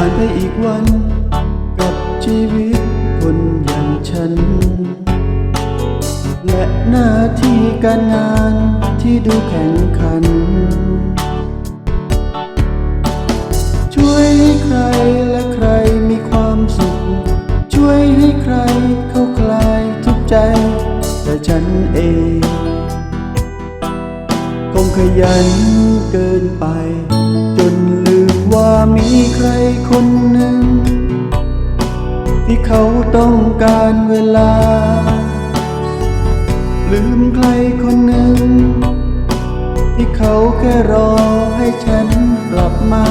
านไปอีกวัน กับชีวิตคนอย่างฉัน และหน้าที่การงานที่ดูแข่งขัน ช่วยให้ใครและใครมีความสุข ช่วยให้ใครเข้าคลายทุกใจ แต่ฉันเองคงขยันเกินไป จน มีใครคนหนึ่ง ที่เขาต้องการเวลา ลืมใครคนหนึ่ง ที่เขาแค่รอให้ฉันกลับมา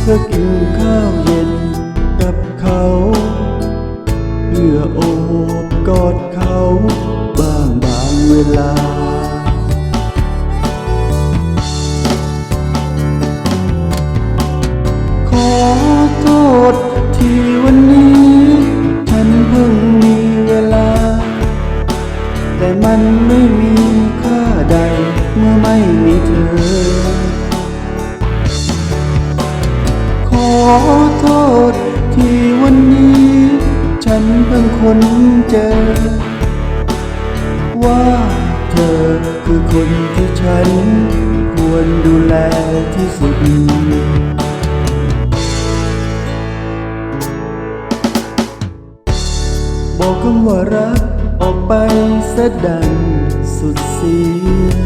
เพื่อกินข้าว ค้นเจอ ว่าเธอคือคนที่ฉัน ควรดูแลที่สุด บอกคำว่ารักออกไปสะดังสุดเสียง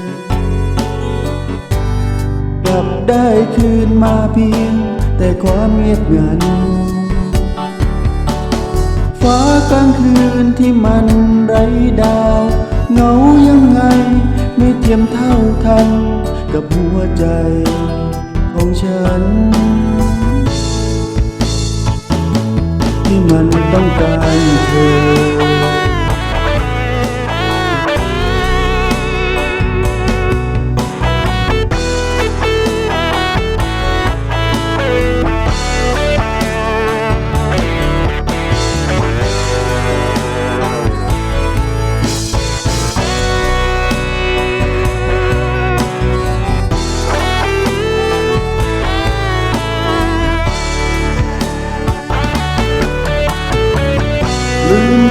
กลับได้คืนมาเพียง แต่ความเงียบงัน กลางคืนที่มันไร้ดาว เงายังไง ไม่เทียมเท่าทันกับหัวใจของฉัน ที่มันต้องการเธอ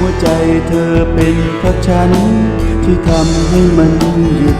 หัวใจเธอเป็นเพราะฉันที่ทำให้มันหยุด